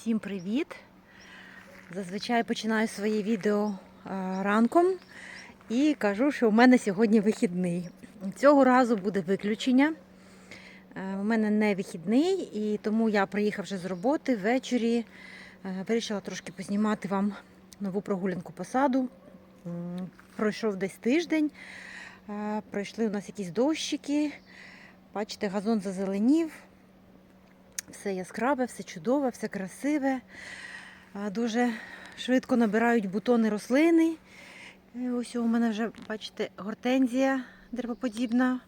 Всім привіт! Зазвичай починаю своє відео е, ранком і кажу, що у мене сьогодні вихідний. Цього разу буде виключення. Е, У мене не вихідний, і тому я, приїхавши з роботи ввечері, е, вирішила трошки познімати вам нову прогулянку по саду. Пройшов десь тиждень, е, пройшли у нас якісь дощики. Бачите, газон зазеленів. Все яскраве, все чудове, все красиве. Дуже швидко набирають бутони рослини. Ось у мене вже, бачите, гортензія деревоподібна.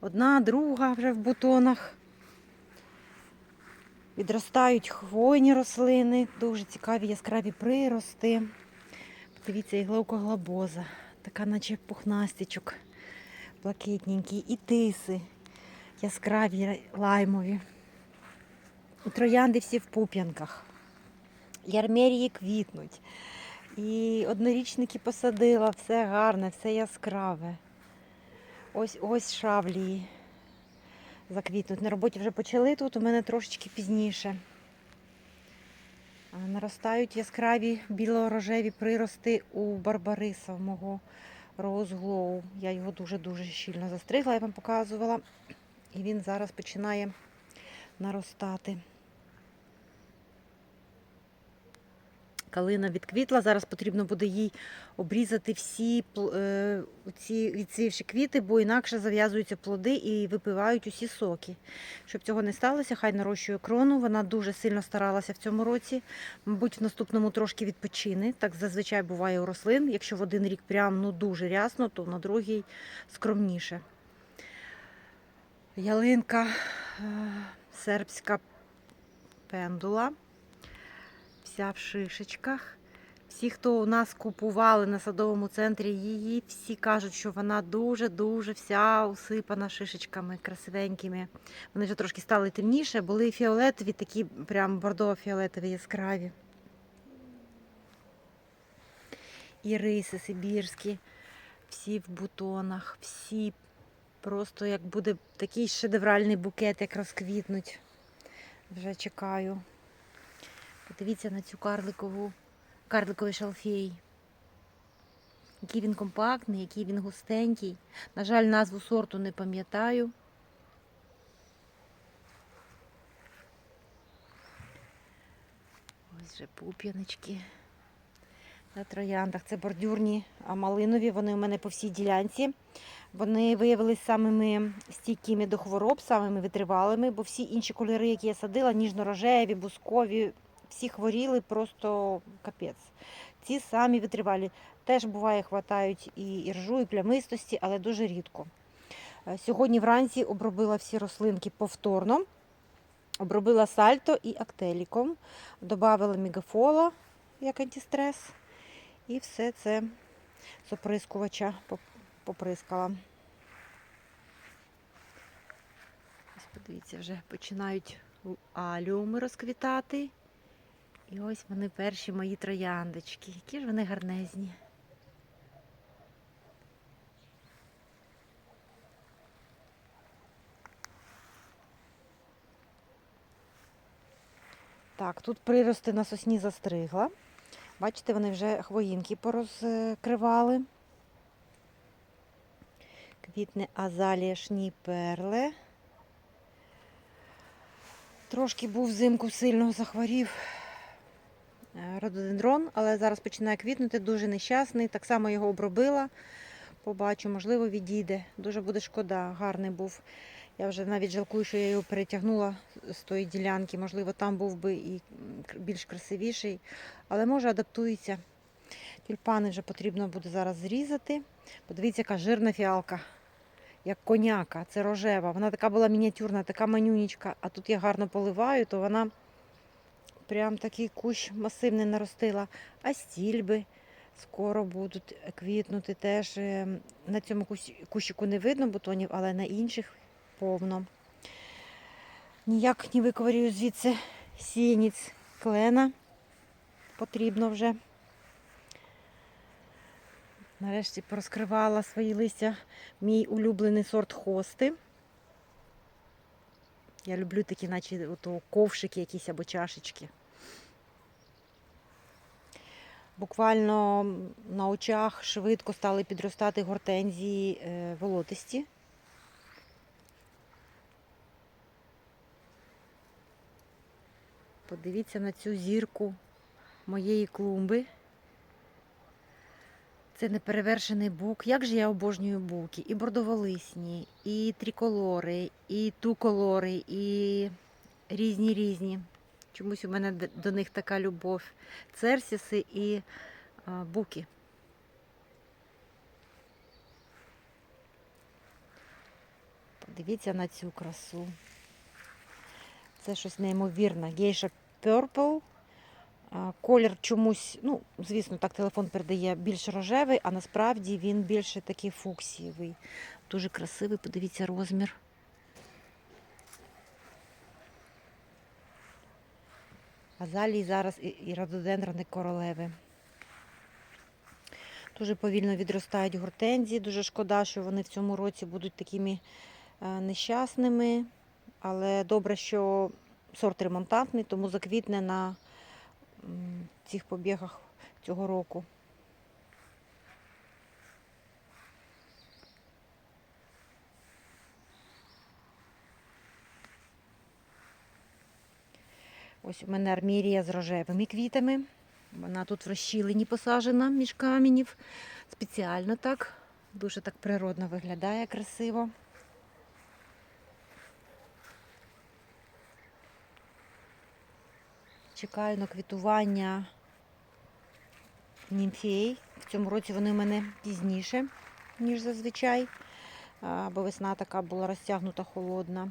Одна, друга вже в бутонах. Відростають хвойні рослини, дуже цікаві яскраві прирости. Подивіться, і глаукоглобоза, така наче пухнастичок, блакитненький, і тиси яскраві лаймові. Троянди всі в пуп'янках. Ярмерії квітнуть. І однорічники посадила, все гарне, все яскраве. Ось ось шавлії заквітнуть. На роботі вже почали тут, у мене трошечки пізніше. Наростають яскраві біло-рожеві прирости у барбариса, мого Glow. Я його дуже-дуже щільно застригла, я вам показувала. І він зараз починає наростати. Калина відквітла, зараз потрібно буде їй обрізати всі е, ці відсівші квіти, бо інакше зав'язуються плоди і випивають усі соки. Щоб цього не сталося, хай нарощує крону. Вона дуже сильно старалася в цьому році. Мабуть, в наступному трошки відпочине. Так зазвичай буває у рослин. Якщо в один рік прям ну, дуже рясно, то на другий скромніше. Ялинка е, сербська пендула. Вся в шишечках. Всі, хто у нас купували на садовому центрі її, всі кажуть, що вона дуже-дуже вся усипана шишечками красивенькими. Вони вже трошки стали темніше, були фіолетові, такі прям бордово-фіолетові яскраві. І риси сибірські, всі в бутонах, всі просто як буде такий шедевральний букет, як розквітнуть. Вже чекаю. Подивіться на цю карликову, карликовий шалфей. Який він компактний, який він густенький. На жаль, назву сорту не пам'ятаю. Ось же пуп'яночки на трояндах. Це бордюрні а малинові. Вони у мене по всій ділянці. Вони виявилися самими стійкими до хвороб, самими витривалими, бо всі інші кольори, які я садила, ніжно-рожеві, бускові, всі хворіли просто капець. Ці самі витривалі. Теж буває, хватають і іржу, і плямистості, але дуже рідко. Е, Сьогодні вранці обробила всі рослинки повторно. Обробила сальто і актеліком. Добавила мегафола як антистрес. І все це з оприскувача поприскала. Ось подивіться, вже починають аліуми розквітати. І ось вони перші мої трояндочки. Які ж вони гарнезні. Так, тут прирости на сосні застригла. Бачите, вони вже хвоїнки порозкривали. Квітне азалія шніперле. Трошки був взимку сильно захворів рододендрон, але зараз починає квітнути, дуже нещасний. Так само його обробила. Побачу, можливо, відійде. Дуже буде шкода, гарний був. Я вже навіть жалкую, що я його перетягнула з тої ділянки. Можливо, там був би і більш красивіший, але може адаптується. Тюльпани вже потрібно буде зараз зрізати. Подивіться, яка жирна фіалка, як коняка, це рожева. Вона така була мініатюрна, така манюнічка, а тут я гарно поливаю, то вона прям такий кущ масивний наростила. А стільби скоро будуть квітнути теж. Е, На цьому кущику не видно бутонів, але на інших повно. Ніяк не виковирюю звідси сієніць клена. Потрібно вже. Нарешті порозкривала свої листя мій улюблений сорт хости. Я люблю такі, наче ковшики якісь або чашечки. Буквально на очах швидко стали підростати гортензії е, волотисті. Подивіться на цю зірку моєї клумби. Це неперевершений бук. Як же я обожнюю буки? І бордоволисні, і триколори, і туколори, і різні різні. Чомусь у мене до них така любов. Церсіси і буки. Подивіться на цю красу. Це щось неймовірне. Гейша Purple. Колір чомусь, ну, звісно, так телефон передає більш рожевий, а насправді він більше такий фуксієвий. Дуже красивий, подивіться розмір. Азалії зараз і- і рододендрони королеви. Дуже повільно відростають гортензії. Дуже шкода, що вони в цьому році будуть такими е, нещасними. Але добре, що сорт ремонтантний, тому заквітне на цих побігах цього року. Ось у мене армірія з рожевими квітами. Вона тут в розщілені посаджена між каменів. Спеціально так. Дуже так природно виглядає красиво. Чекаю на квітування німфей. В цьому році вони в мене пізніше, ніж зазвичай, бо весна така була розтягнута холодна.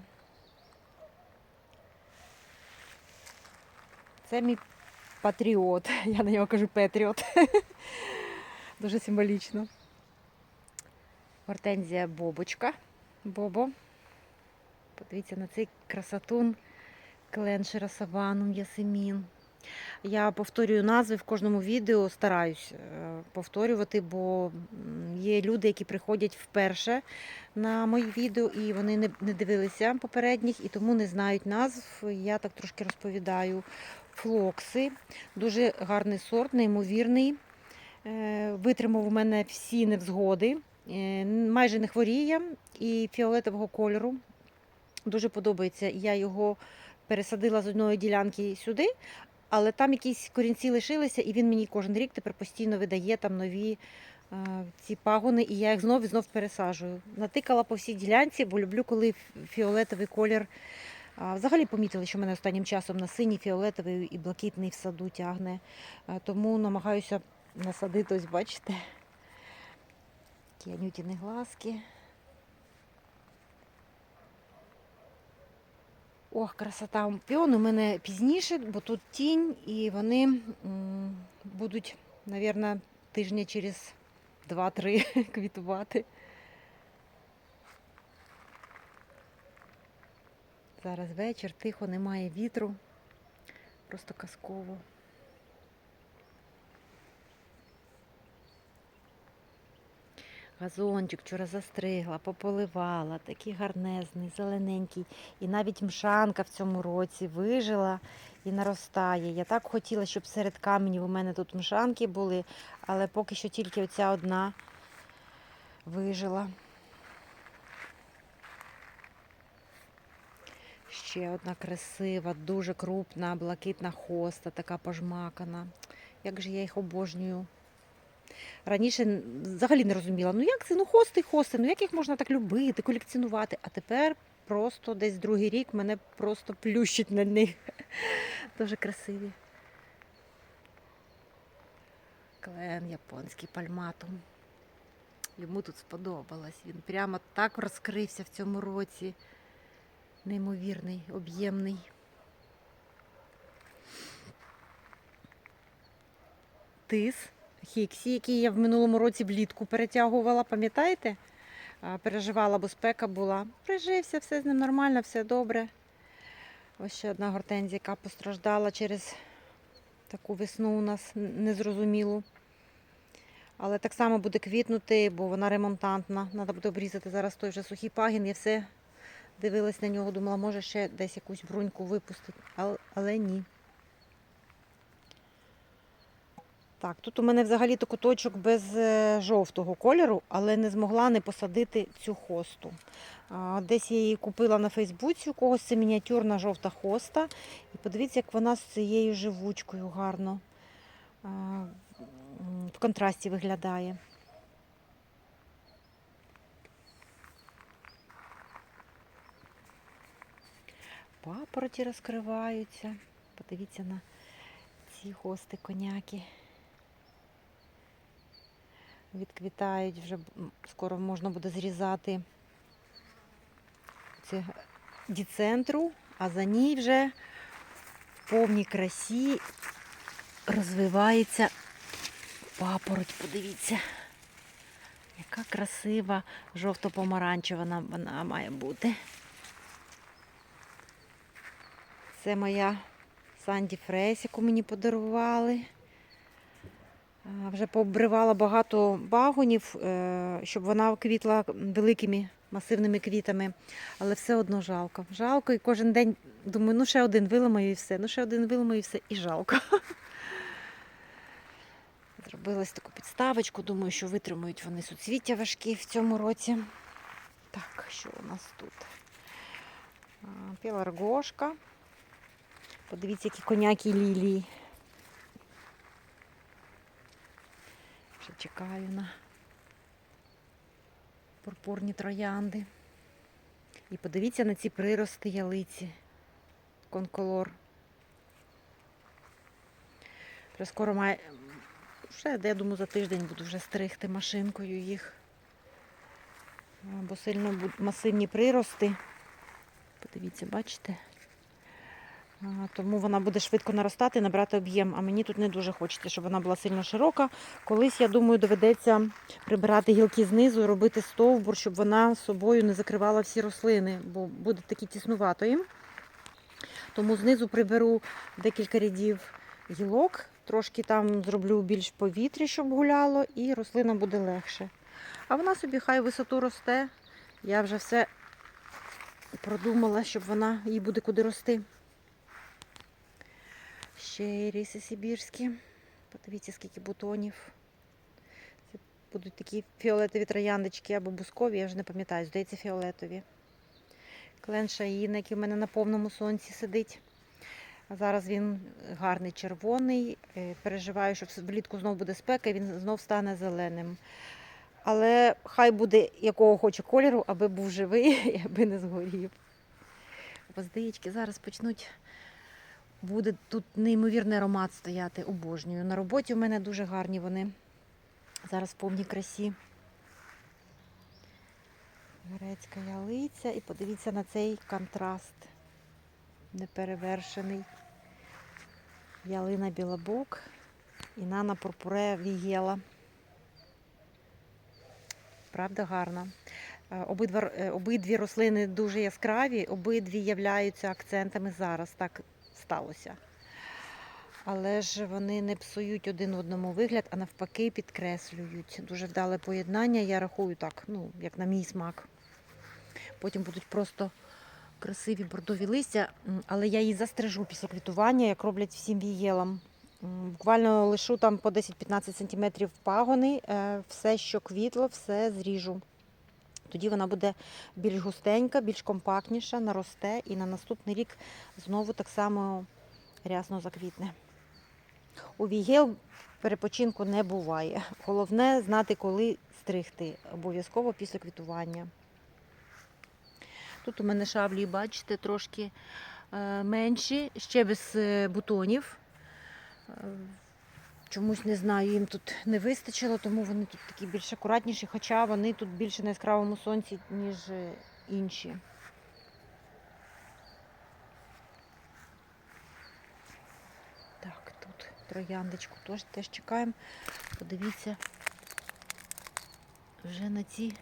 Це мій патріот. Я на нього кажу Петріот. Дуже символічно. Гортензія Бобочка. Бобо. Подивіться на цей красотун Кленшера Саванум Ясемін. Я повторюю назви в кожному відео, стараюсь е, повторювати, бо є люди, які приходять вперше на мої відео, і вони не дивилися попередніх, і тому не знають назв. Я так трошки розповідаю. Флокси, дуже гарний сорт, неймовірний. Е, Витримав у мене всі невзгоди, е, майже не хворіє і фіолетового кольору. Дуже подобається. Я його пересадила з одної ділянки сюди, але там якісь корінці лишилися, і він мені кожен рік тепер постійно видає там нові е, ці пагони, і я їх знов і знов пересаджую. Натикала по всій ділянці, бо люблю, коли фіолетовий колір. Взагалі помітили, що мене останнім часом на синій, фіолетовий і блакитний в саду тягне. Тому намагаюся насадити, ось бачите, такі анютіні глазки. Ох, красота. Піон у мене пізніше, бо тут тінь, і вони будуть, мабуть, тижня через 2-3 квітувати. Зараз вечір, тихо, немає вітру. Просто казково. Газончик вчора застригла, пополивала, такий гарнезний, зелененький. І навіть мшанка в цьому році вижила і наростає. Я так хотіла, щоб серед каменів у мене тут мшанки були, але поки що тільки оця одна вижила. Ще одна красива, дуже крупна, блакитна хоста, така пожмакана. Як же я їх обожнюю. Раніше взагалі не розуміла, ну як це, ну хости, хости, ну як їх можна так любити, колекціонувати. А тепер просто десь другий рік мене просто плющить на них. Дуже красиві. Клен японський пальматум. Йому тут сподобалось. Він прямо так розкрився в цьому році. Неймовірний, об'ємний. Тис Хіксі, який я в минулому році влітку перетягувала, пам'ятаєте? Переживала, бо спека була. Прижився, все з ним нормально, все добре. Ось ще одна гортензія, яка постраждала через таку весну у нас незрозумілу. Але так само буде квітнути, бо вона ремонтантна. Треба буде обрізати зараз той вже сухий пагін. Я все дивилась на нього, думала, може ще десь якусь бруньку випустити, але, але ні. Так, тут у мене взагалі-то куточок без е, жовтого кольору, але не змогла не посадити цю хосту. Десь я її купила на Фейсбуці, у когось це мініатюрна жовта хоста. І подивіться, як вона з цією живучкою гарно в контрасті виглядає. Папороті розкриваються. Подивіться на ці хости коняки. Відквітають, вже скоро можна буде зрізати це діцентру, а за ній вже в повній красі розвивається папороть. Подивіться, яка красива жовто-помаранчева вона має бути. Це моя Санді Фрейс, яку мені подарували. Вже пообривала багато багонів, е, щоб вона квітла великими масивними квітами, але все одно жалко. Жалко, і кожен день думаю, ну ще один виламаю і все, ну ще один виламаю і все, і жалко. Зробила ось таку підставочку, думаю, що витримують вони суцвіття важкі в цьому році. Так, що у нас тут? Пеларгошка. Подивіться, які конякі лілії. Ще чекаю на пурпурні троянди. І подивіться на ці прирости ялиці. Конколор. Вже скоро має. Вже, я думаю, за тиждень буду вже стригти машинкою їх. Бо сильно масивні прирости. Подивіться, бачите? Тому вона буде швидко наростати набрати об'єм. А мені тут не дуже хочеться, щоб вона була сильно широка. Колись, я думаю, доведеться прибирати гілки знизу, робити стовбур, щоб вона собою не закривала всі рослини, бо буде такі тіснувато їм. Тому знизу приберу декілька рядів гілок, трошки там зроблю більш повітря, щоб гуляло, і рослина буде легше. А вона собі хай висоту росте. Я вже все продумала, щоб вона їй буде куди рости. Ще іриси сибірські. Подивіться, скільки бутонів. Це будуть такі фіолетові трояндочки або бускові, я вже не пам'ятаю, здається, фіолетові. Клен шаїн, який в мене на повному сонці сидить. А зараз він гарний червоний. Е, Переживаю, що влітку знов буде спека, і він знов стане зеленим. Але хай буде якого хоче кольору, аби був живий і аби не згорів. Гвоздички зараз почнуть. Буде тут неймовірний аромат стояти, обожнюю. На роботі у мене дуже гарні вони. Зараз в повній красі. Грецька ялиця. І подивіться на цей контраст. Неперевершений. Ялина білобок і нана пурпуре вігела. Правда, гарна. Е, Обидва, е, обидві рослини дуже яскраві, обидві являються акцентами зараз. Так сталося. Але ж вони не псують один одному вигляд, а навпаки підкреслюють. Дуже вдале поєднання, я рахую так, ну, як на мій смак. Потім будуть просто красиві бордові листя, але я її застрижу після квітування, як роблять всім вієлам. Буквально лишу там по 10-15 см пагони, е, все, що квітло, все зріжу. Тоді вона буде більш густенька, більш компактніша, наросте і на наступний рік знову так само рясно заквітне. У вігел перепочинку не буває. Головне знати, коли стригти. Обов'язково після квітування. Тут у мене шаблі, бачите, трошки е, менші, ще без е, бутонів. Чомусь не знаю, їм тут не вистачило, тому вони тут такі більш акуратніші, хоча вони тут більше на яскравому сонці, ніж е, інші. Так, тут трояндочку теж, теж чекаємо. Подивіться вже на ці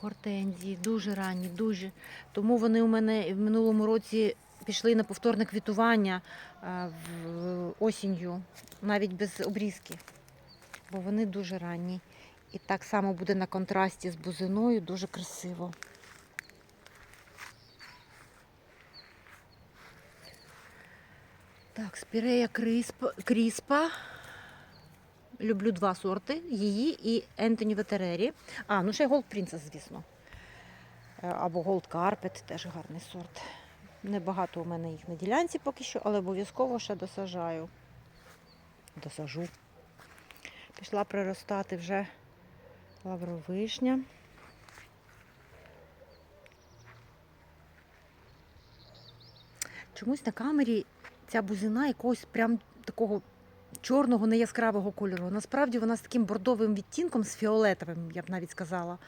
гортензії, дуже ранні, дуже. Тому вони у мене в минулому році пішли на повторне квітування в осінню, навіть без обрізки, бо вони дуже ранні. І так само буде на контрасті з бузиною, дуже красиво. Так, спірея кріспа, кріспа Люблю два сорти: її і Ентоні Ветерері. А, ну ще Gold Princess, звісно. Е, Або Gold Carpet, теж гарний сорт. Небагато у мене їх на ділянці поки що, але обов'язково ще досажаю. Досажу. Пішла приростати вже лавровишня. Чомусь на камері ця бузина якогось прям такого чорного, неяскравого кольору. Насправді вона з таким бордовим відтінком, з фіолетовим, я б навіть сказала,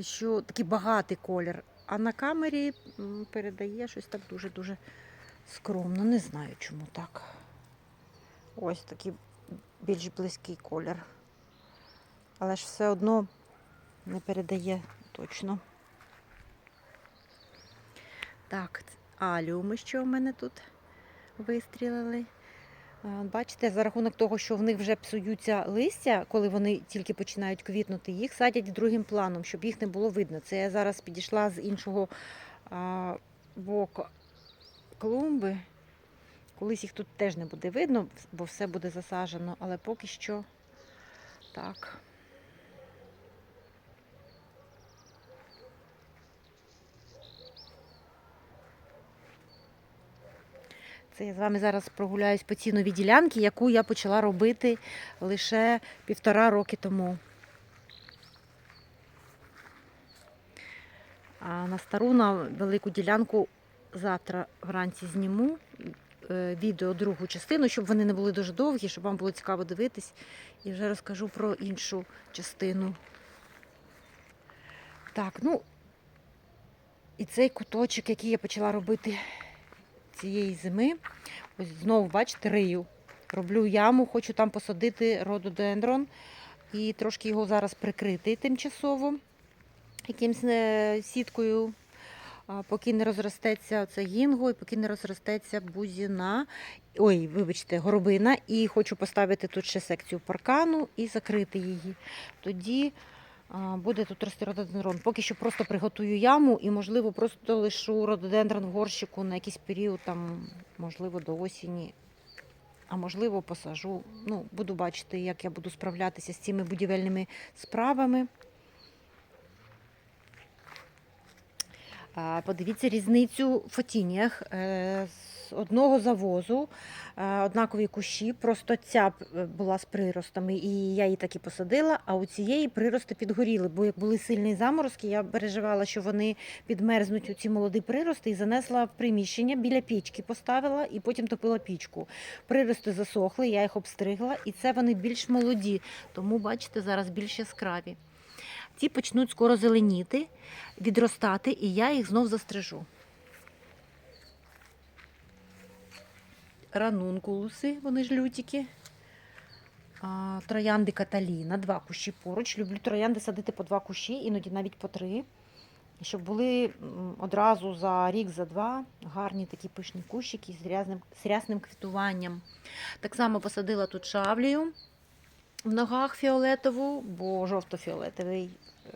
що такий багатий колір. А на камері передає щось так дуже-дуже скромно. Не знаю, чому так. Ось такий більш близький колір. Але ж все одно не передає точно. Так, аліуми, що в мене тут вистрілили. А, Бачите, за рахунок того, що в них вже псуються листя, коли вони тільки починають квітнути, їх садять другим планом, щоб їх не було видно. Це я зараз підійшла з іншого боку клумби. Колись їх тут теж не буде видно, бо все буде засаджено, але поки що так. Це я з вами зараз прогуляюсь по цій новій ділянці, яку я почала робити лише півтора роки тому. А на стару, на велику ділянку завтра вранці зніму е, відео другу частину, щоб вони не були дуже довгі, щоб вам було цікаво дивитись. І вже розкажу про іншу частину. Так, ну і цей куточок, який я почала робити цієї зими. Ось знову, бачите, рию. Роблю яму, хочу там посадити рододендрон і трошки його зараз прикрити тимчасово якимсь е, сіткою, поки не розростеться це гінго і поки не розростеться бузіна. Ой, вибачте, горобина. І хочу поставити тут ще секцію паркану і закрити її. Тоді буде тут рости рододендрон. Поки що просто приготую яму і, можливо, просто лишу рододендрон в горщику на якийсь період, там, можливо, до осені. А можливо, посажу. Ну, буду бачити, як я буду справлятися з цими будівельними справами. Подивіться різницю в фотініях. Одного завозу е, однакові кущі, просто ця е, була з приростами, і я її так і посадила, а у цієї прирости підгоріли, бо як були сильні заморозки, я переживала, що вони підмерзнуть у ці молоді прирости і занесла в приміщення, біля пічки поставила і потім топила пічку. Прирости засохли, я їх обстригла, і це вони більш молоді, тому бачите, зараз більш яскраві. Ці почнуть скоро зеленіти, відростати, і я їх знов застрижу. Ранункулуси, вони ж лютики. А, Троянди Каталіна, два кущі поруч. Люблю троянди садити по два кущі, іноді навіть по три. Щоб були одразу за рік, за два гарні такі пишні кущики з рязним, з рясним квітуванням. Так само посадила тут шавлію в ногах фіолетову, бо жовто-фіолетовий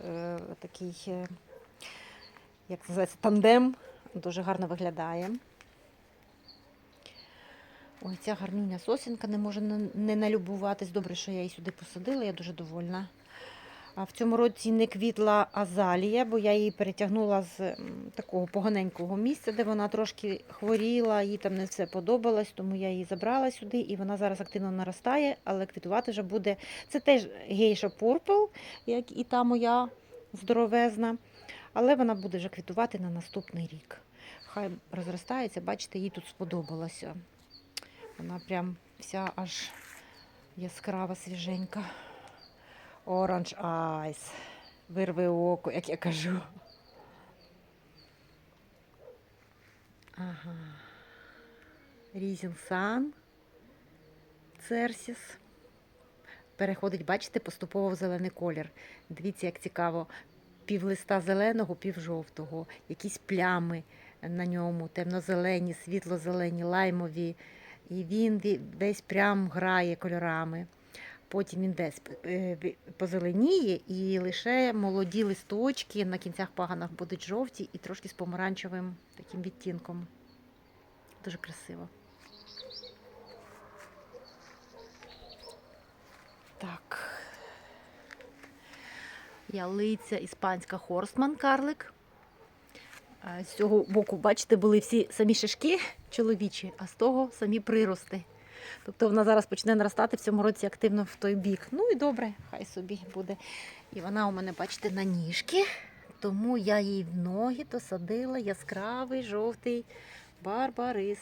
е, такий, е, як називається, тандем, дуже гарно виглядає. Ой, ця гарнюня сосінка не може не- налюбуватись. Добре, що я її сюди посадила, я дуже довольна. А в цьому році не квітла азалія, бо я її перетягнула з такого поганенького місця, де вона трошки хворіла, їй там не все подобалось, тому я її забрала сюди і вона зараз активно наростає, але квітувати вже буде. Це теж гейша Purple, як і та моя здоровезна, але вона буде вже квітувати на наступний рік. Хай розростається, бачите, їй тут сподобалося. Вона прям вся аж яскрава, свіженька. Orange Eyes. Вирви око, як я кажу. Ага. Rising Sun. Церсіс. Переходить, бачите, поступово в зелений колір. Дивіться, як цікаво. Пів листа зеленого, пів жовтого, якісь плями на ньому, темно-зелені, світло-зелені, лаймові. І він десь прям грає кольорами. Потім він десь е, позеленіє, і лише молоді листочки на кінцях паганах будуть жовті і трошки з помаранчевим таким відтінком. Дуже красиво. Так. Ялиця іспанська Хорстман Карлик. З цього боку, бачите, були всі самі шишки чоловічі, а з того самі прирости. Тобто вона зараз почне наростати в цьому році активно в той бік. Ну і добре, хай собі буде. І вона у мене, бачите, на ніжки. Тому я їй в ноги досадила яскравий жовтий барбарис.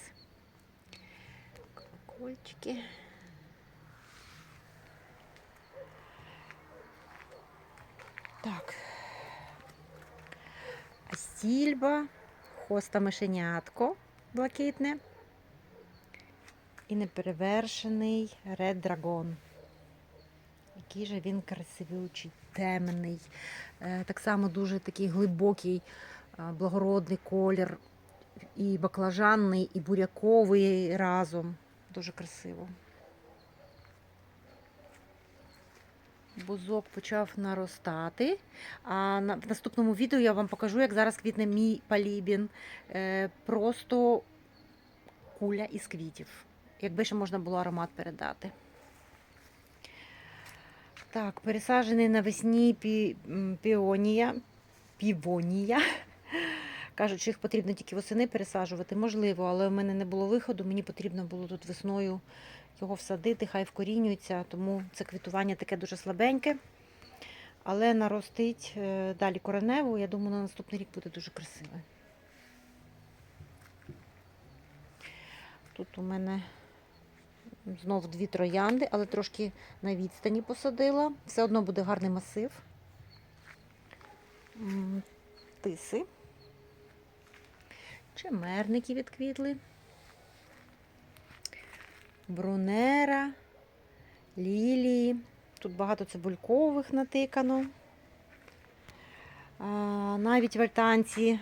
Колокольчики. Так. Стільба, хоста мишенятко блакитне. І неперевершений Red Dragon. Який же він красивючий, темний. Е, Так само дуже такий глибокий, е, благородний колір. І баклажанний, і буряковий разом. Дуже красиво. Бузок почав наростати. А на, в наступному відео я вам покажу, як зараз квітне мій палібін. Е, просто куля із квітів. Якби ще можна було аромат передати. Так, пересаджений навесні пі, піонія. Півонія. Кажуть, що їх потрібно тільки восени пересаджувати. Можливо, але в мене не було виходу. Мені потрібно було тут весною його всадити, хай вкорінюється, тому це квітування таке дуже слабеньке. Але наростить е, далі кореневу, я думаю, на наступний рік буде дуже красиве. Тут у мене знов дві троянди, але трошки на відстані посадила. Все одно буде гарний масив. Тиси. Чемерники відквітли. Брунера, лілії. Тут багато цибулькових натикано. А, навіть в альтанці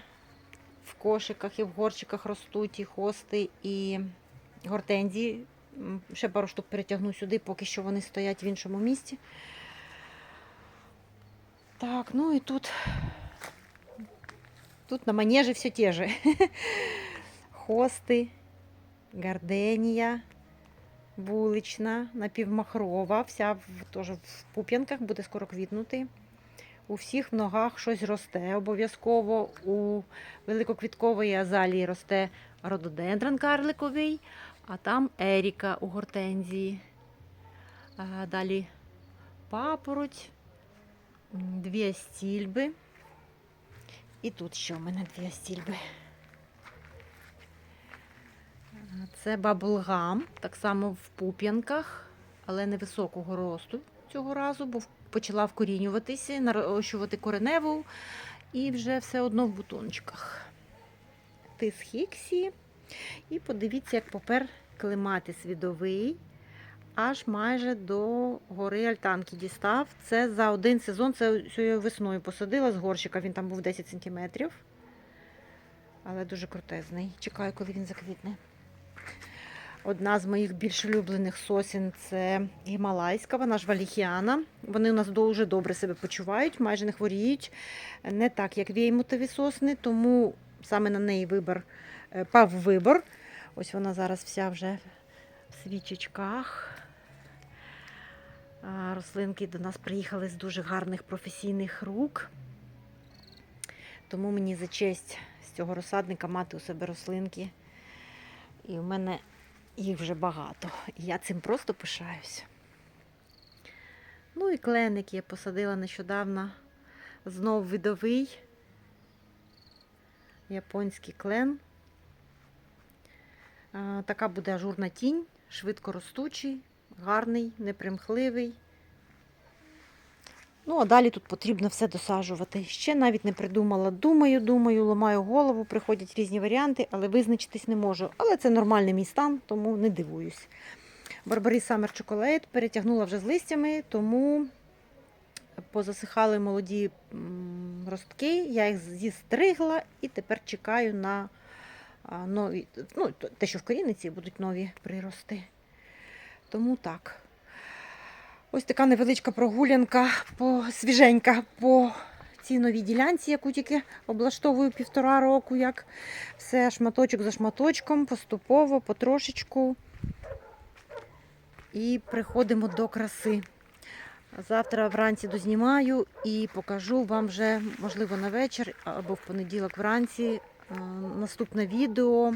в кошиках і в горчиках ростуть і хости, і гортензії. Ще пару штук перетягну сюди, поки що вони стоять в іншому місці. Так, ну і тут, тут на манежі все те же. Хости, гарденія вулична, напівмахрова, вся в, теж в пуп'янках, буде скоро квітнути. У всіх в ногах щось росте обов'язково. У великоквіткової азалії росте рододендрон карликовий, а там Еріка у гортензії. А далі папороть, дві астільби. І тут ще в мене дві астільби. Це баблгам, так само в пуп'янках, але невисокого росту цього разу, бо почала вкорінюватися, нарощувати кореневу і вже все одно в бутончиках. Тис Хіксі. І подивіться, як попер клематис відовий, аж майже до гори Альтанки дістав. Це за один сезон, це цією весною посадила з горщика, він там був 10 см. Але дуже крутезний. Чекаю, коли він заквітне. Одна з моїх більш улюблених сосін це гімалайська, вона ж валіхіана. Вони у нас дуже добре себе почувають, майже не хворіють. Не так, як віймутові сосни, тому саме на неї вибор, е, пав вибор. Ось вона зараз вся вже в свічечках. Рослинки до нас приїхали з дуже гарних професійних рук. Тому мені за честь з цього розсадника мати у себе рослинки. І в мене їх вже багато. Я цим просто пишаюсь. Ну і кленик я посадила нещодавно, знов видовий. Японський клен. Така буде ажурна тінь, швидко ростучий, гарний, непримхливий. Ну, а далі тут потрібно все досаджувати. Ще навіть не придумала. Думаю, думаю, ламаю голову, приходять різні варіанти, але визначитись не можу. Але це нормальний мій стан, тому не дивуюсь. Барбарис Summer Chocolate перетягнула вже з листями, тому позасихали молоді ростки. Я їх зістригла і тепер чекаю на нові, ну, те, що в корінниці будуть нові прирости. Тому так. Ось така невеличка прогулянка по свіженька по цій новій ділянці, яку тільки облаштовую півтора року, як все шматочок за шматочком, поступово, потрошечку. І приходимо до краси. Завтра вранці дознімаю і покажу вам вже, можливо, на вечір або в понеділок вранці е, наступне відео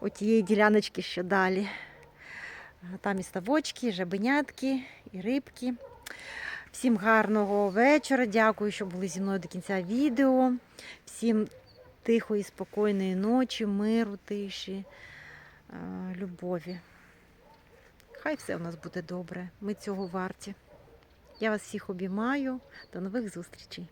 отієї діляночки, що далі. Там і ставочки, і жабенятки, і рибки. Всім гарного вечора. Дякую, що були зі мною до кінця відео. Всім тихої, спокійної ночі, миру, тиші, е, любові. Хай все у нас буде добре. Ми цього варті. Я вас всіх обіймаю. До нових зустрічей.